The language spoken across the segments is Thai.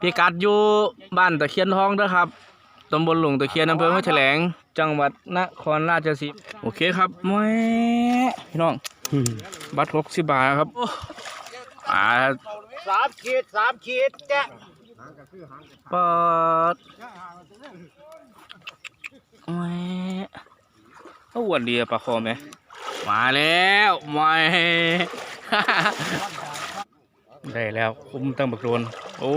พี่กัดอยู่บ้านตะเคียนทองเด้อครับตำบลหลวงตะเคียนอำเภอห้วยแถลง จังหวัดนครราชสีมาโอเคครับแม่พี่น้องบัตรหกสิบบาทครับอ่าสามขีดสามขีดแกะเปิดแหม่เอาอ้วนดีอะปลาคอไหมมาแล้วแหม่ ได้แล้วคุ้มตั้งบักโดนโอ้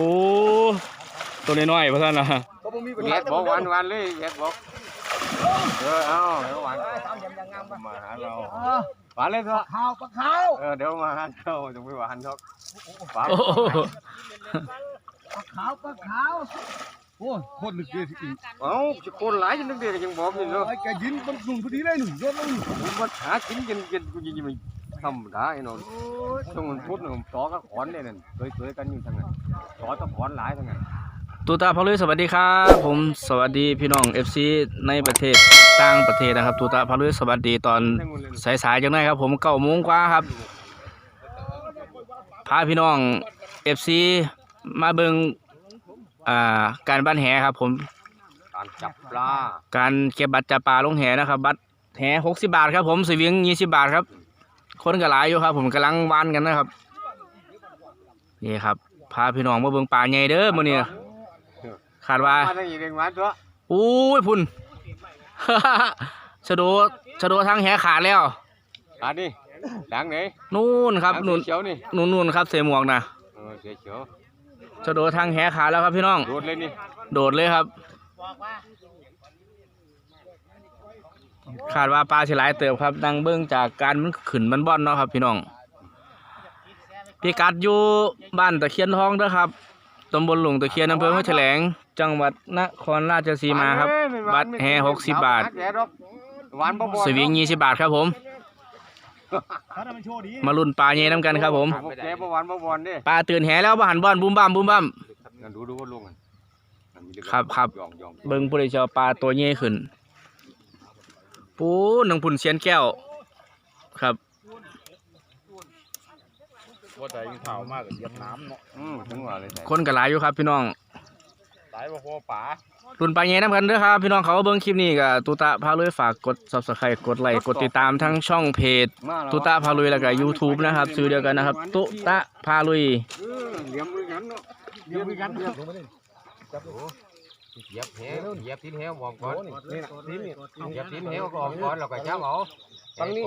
ตัวน้อยๆพ่อท่านนะก็บ่มีปัญแยหากบอกวันวันเลยแยกบอกเออเอาเดี๋ยววันมาหาเราหวานเลยเถอะข้าวปลาข้าวเออเดี๋ยวมาหาเราจะไม่หวานเถอะป๋าโอ้โหปลาขาวปลาขาวโอ้ยคนนึกเดียวอีกเอ้าจะคนหลายจนนึกเดียวยังบอกอยู่เนาะไอ้แกยินมันนุ่งพอดีเลยหนุ่มยอดเลยผมว่าหากินกินกินกูยิงไม่ ธรรมดาไอ้นนต้องมันพูดหนึ่งต่อกับขอนเนี่ยนั่นเคยๆกันอยู่ทั้งนั้นต่อกับขอนหลายทั้งนั้น ตูตาพาลุยสวัสดีครับ ผมสวัสดีพี่น้อง FC ในประเทศต่างประเทศนะครับตูตาพาลุยสวัสดีตอนทั้งหมดเลยสายๆจังไดครับ ผมเก้าโมงกว่าครับพาพี่น้อง FC มาเบิงอ่าการบ้านแหครับ ผมการจับปลาการเก็บบัตรจับปลาลงแหนะครับ บัตรแหหกสิบาทครับผมสวิงยี่สิบาทครับ คนก็หลายอยู่ครับ ผมกำลังวานกันนะครับ นี่ครับ พาพี่น้องมาเบิ่งปลาใหญ่เด้อมื้อนี้คาดว่ามาทั้งอีกเรื่องวันตัวอู้ยพุ่นชะโดชะโดทางแหขาดแล้วอันนี้หลังไหนนู่นครับหลันู่งนสีเขียวนี่นู่นนู่นครับใส่หมวกนะเออสีเขียวชะโดทางแหขาดแล้วครับพี่น้อง โดดเลยนี่ โดดเลยครับ คาดว่าปลาสิหลายเติบครับดังเบิ้งจากการมันขึ้นมันบ่อนเนาะครับพี่น้องพี่กัดอยู่บ้านตะเคียนทองเด้อครับตำบลหลวงตะเคียนอำเภอห้วยแถลง จังหวัดนครราชสีมาครับ บัตรแห่หกสิบบาทหวานบ่บ่สวิงยี่สิบบาทครับผมถ้ามันโชว์ดีมาลุ้นปลาเย่น้ำกันครับผมบ่แก่บ่หวานบ่บอนเด้ปลาตื่นแหแล้วบ่หันบ่อนบุ้มบ้ามบุ้มบ้ามนั่นดูดูว่าลงกันนั่นมีเองครับครับยองยองเบิ่งผู้ใดจะเอาปลาตัวเย่ขึ้น ปูหนังผุ่นเสียนแก้ว ครับว่าใจยิ่งเผามากกับเยียบน้ำเนาะอืมถึงว่าเลยแต่คนก็หลายอยู่ครับ พี่น้องหลายว่าพอป่ารุ่นปลาเย่น้ำกันเด้อครับ พี่น้องเขาเบิ่งคลิปนี้ก็ตุตะพาลุยฝากกด subscribe กดไลค์กดติดตามทั้งช่องเพจมาแล้วตุตะพาลุยแล้วก็ YouTube นะครับชื่อเดียวกันนะครับ ตุตะพาลุยเออเหลี่ยมมือกันเนาะเยียบกันเยียบ เหยียบเหวเหยียบทิ้นเหวบอกก่อนนี่นะนี่นี่เหยียบทิ้นเหวก็ออกก่อนแล้วก็จับเอาฟังนี่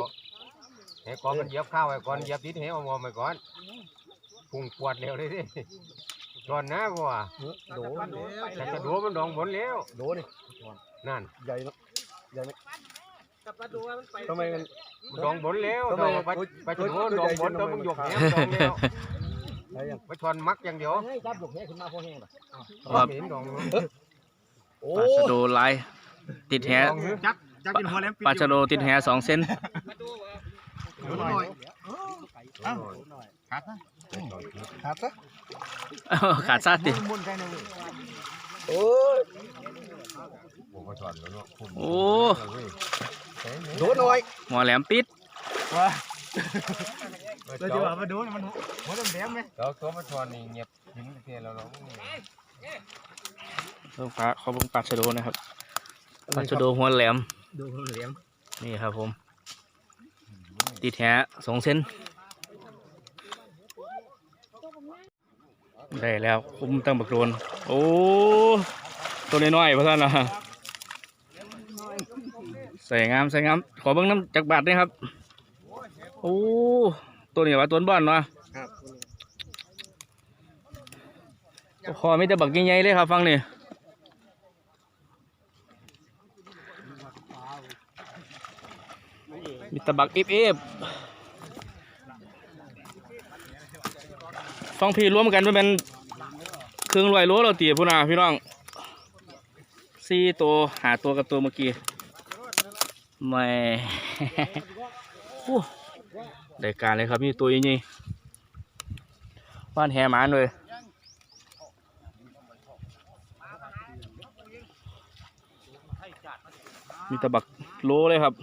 เหวก่อนมันเหยียบข้าวไว้ก่อนเหยียบทิ้นเหวเอามอมไว้ก่อนพุ่งปวดเร็วเลยดิก่อนนะกูว่าโดนแต่กระโดดมันดองบนแล้วโดนนี่นั่นใหญ่เนาะใหญ่ไหมทำไมมันมันดองบนแล้วทำไมดองไปไปกระโดดดองบนตัวมึงหยกแหวดองแล้วใหญ่ยังไปชวนมักอย่างเดียวจับหยกแห่ขึ้นมาพอแห่ป่ะครับเห็นดองโอ้ ปลาชะโดลายติดแหจักจักกินหัวแหลมปลาชะโดติดแหสองเส้นดูหน่อยอ้าวขาดซะขาดซะขาดซาติมุนใกล้นะเว้ยโอ้ยโอ้มาชวนแล้วเนาะพุ่นโอ้โดนหน่อยหัวแหลมปิดว้าเราเราจะว่ามาโดนมันหัวแหลมไหมเราตัวมาชวนนี่เงียบทิ้งเทียนแล้วเนาะ เบิ่งปลาเขาเบิ่งปลาชะโดนะครับปลาชะโดหัวแหลมดูหัวแหลมนี่ครับผม ติดแหสองเส้นได้แล้วคุ้มตั้งบักโดนโอ้ตัวน้อยๆพ่อท่านนะใส่งามใส่งามขอเบิ่งน้ำจากบาทนี่ครับโอ้ตัวนี้ว่าตัวบ้านเนาะครับโอ้คอมีแต่บักใหญ่ๆเลยครับฟังนี่ มีตะบักอฟเอฟฟังพี่รวมกันมันเป็นเครื่องรวยโลเราตีพุ่นน่ะพี่น้องสี่ตัวหาตัวกับตัวเมื่อกี้ไม่โอ้ได้การเลยครับมีตัวใหญ่ๆบ้านแหมานเลยมีตะบักโลเลยครับ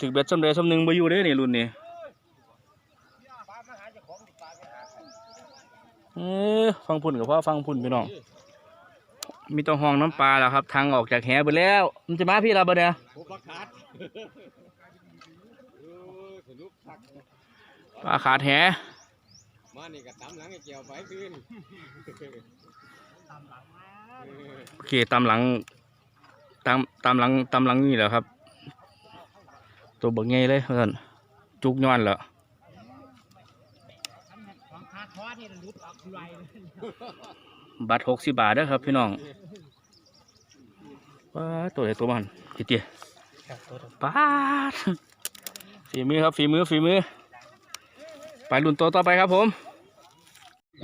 ถึงเบ็ดสำเร็จสำหนึ่งไปอยู่เด้อนี่รุ่นนี้เออฟังพุ่นกับพ่อฟังพุ่นพี่น้อง มีตัวห้องน้ำปลาแล้วครับ ทางออกจากแหไปแล้ว มันจะมาพี่เราบ่เนี่ยผมประกาศเออสนุกคักปลาขาดแหมานี่ก็ตำหลังไอ้เกี่ยวไปคืนโอเคตามหลังตามตามหลังตามหลังนี่แหละครับ ตัวบักใหญ่เลยเพื่อนจุกย้อนแล้วบัตรหกสิบบาทเด้อครับ พี่น้องป้าดตัวไหนตัวมันพี่เตี้ยป้าดฝีมือครับฝีมือฝีมือ ไปรุ่นตัวต่อไปครับผม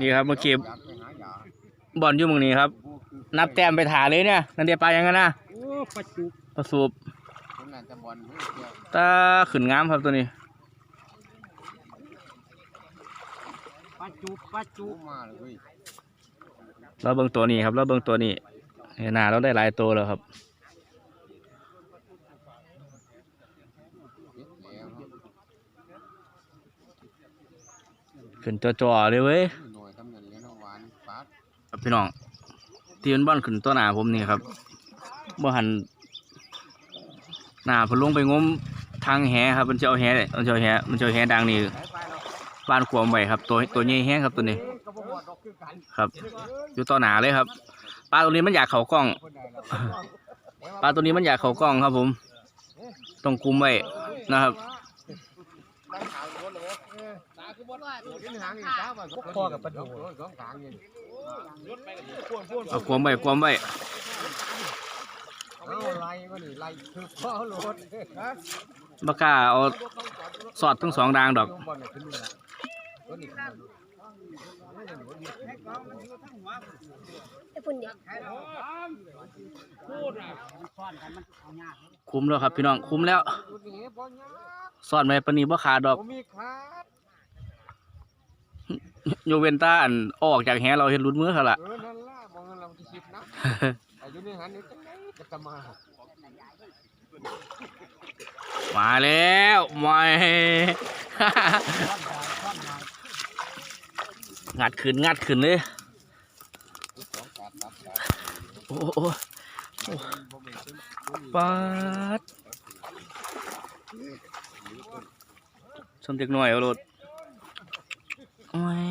นี่ครับเมื่อกี้บอลอยู่หมึงนี้ครับ นับแต้มไปถ่าเลยเนี่ย นันเดียปลายังไงนะโอ้ปัจจุบประสูบ คนนั้นจะบอลเมื่อเกี่ยวตาขึ้นงามครับตัวนี้ปัจจุบปัจจุบมาเลยเราเบิ่งตัวนี้ครับเราเบิ่งตัวนี้เห็นหน้าเราได้หลายตัวแล้วครับขึ้นจ่อๆเลยเว้ยหน่อยทำเงินเลี้ยงน้องหวานปาดครับพี่น้องที่มันบ้านขึ้นตัวหน้าผมนี่ครับบ่หันหน้าเพนลงไปงม ทางแหครับมันจะเอาแหมันจะเอาแหมันจะเอาแหดังนี่บ้านขวมไว้ครับ ตัวตัวใหญ่แห้งครับตัวนี้ครับอยู่ต่อหนาเลยครับปลาตัวนี้มันอยากเขากล้องปลาตัวนี้มันอยากเขากล้องครับ ผมต้องคุมไว้นะครับขวคนเอาคือบ่กินหางอีกตาว่าพ่อกับปลาดูสองทางนี่เอาความไว้ความไว้ไล่ก็นี่ไล่คือพ่อโหลดฮะ บกล้าเอาสอดทั้งสองดางดอกลงบอลน่ะขึ้นนี่ล่ะตัวนี้ไอ้พุ่นเดียวคุมแล้วครับพี่น้องคุมแล้วตัวนี้บ่ยากสอดไว้ปานนี้บ่ขาดดอกบ่มีขาดโยเวนต้าอันออกจากแหเราเห็นรุดมือเขาละเออนั่นล่ะบ่งั้นเราจะคิดนะอายุนี่หันนี่จังได๋จะตะมา มาแล้วม่งัดขึ้นงัดขึ้นเลยโอ้โหปาดสมเด็กหน่อยเอารถโอ้ย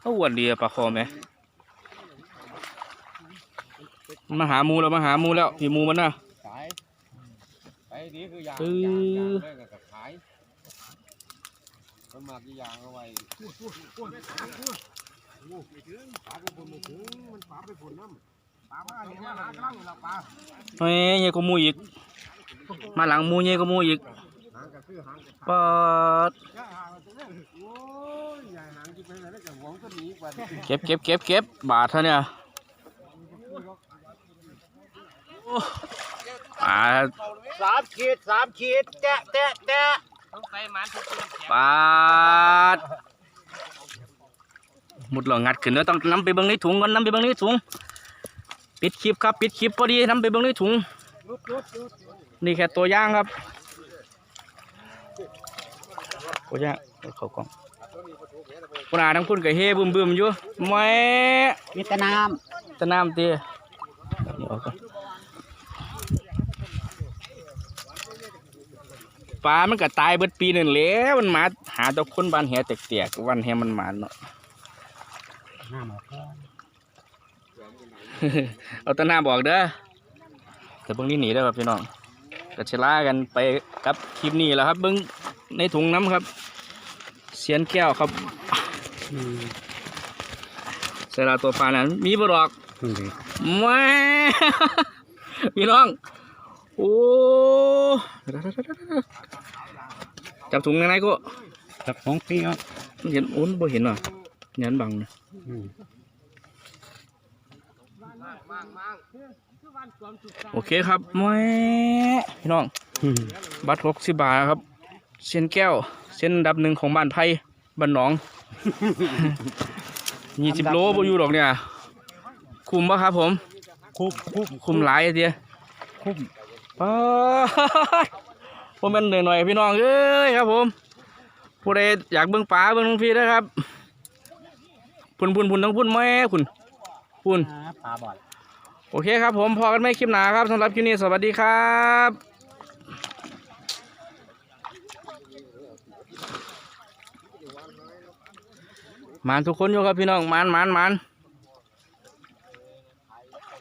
เอาอ้วนดีอะปลาคอไหมมาหาหมูแล้วมาหาหมูแล้วพี่หมูมันน่ะ ขายไปดีคือยางตื้อยางยางเลยก็ขายมันมากี่ยางเอาไว้ปลาไปผลไม่ถึงมันปลาไปผลน้ำปลามาเนี่ยมาหากำลังหลับปลาเฮ้ยเงี้ยก็มูอีก มาหลังมูเงี้ยก็มูอีกหางก็คือหางก็ปาดย่าหางมันจะเล่นโอ้ยใหญ่หางที่เป็นอะไรกับหวงก็หนีกว่าเก็บเก็บเก็บเก็บบาทเท่าเนี่ย โอ้ปาดสามขีดสามขีดแตะแตะแตะปาดหมดหลงงัดขึ้นแล้วต้องนำไปเบิ่งในถุงก่อนนำไปเบิ่งในถุงปิดคลิปครับปิดคลิปพอดีนำไปเบิ่งในถุงนี่แค่ตัวอย่างครับตัวอย่างเอาเข้ากล้องปนาทั้งพุ่นกับเฮบึมบึมๆอยู่แหม่มีแต่น้ตะน้ำตีนี่ออกก่อน ปลามันก็ตายเบิดปีนั่นแหล้วมันมาหาแตะคนบ้านแหแตกๆวันแหมันมาเนาะำน้ำออกเอาแตะน้ำบอกเด้อแต่เบิ่งนี่หนีได้อครับพี่น้องก็ชลากันไปกับคลิปนี้แหล้วครับเบิ่งในถุงน้ำครับ เสียนแก้วครับเสยลาตัวปลานั้นมีบ่ดอกแม่พี่น้อง โอ้จับถุงยังไงก็จับของปีอะเห็นโอ้นบ่เห็นหรอยันบังนะโอเคครับแม่พี่น้อง บัตรหกสิบบาทครับ เส้นแก้ว เส้นอันดับหนึ่งของบ้านไผ่บ้านหนองยี่สิบโลบ่อยู่หรอกเนี่ย คุมปะครับผม คุบคุบคุมหลายเดียคุบป๊าด ผมเป็นหน่อยๆพี่น้องเอ้ยครับ ผมผู้ใดอยากเบิ่งปลาเบิ่งพี่นะครับพุ่นพุ่นพุ่นทั้งพุ่นแม่พุ่นพุ่นปลาบ่อยโอเคครับ ผมพอกันไม่คลิปหนาครับสำหรับคลิปนี้สวัสดีครับมานทุกคนอยู่ครับพี่น้องมานมานมาน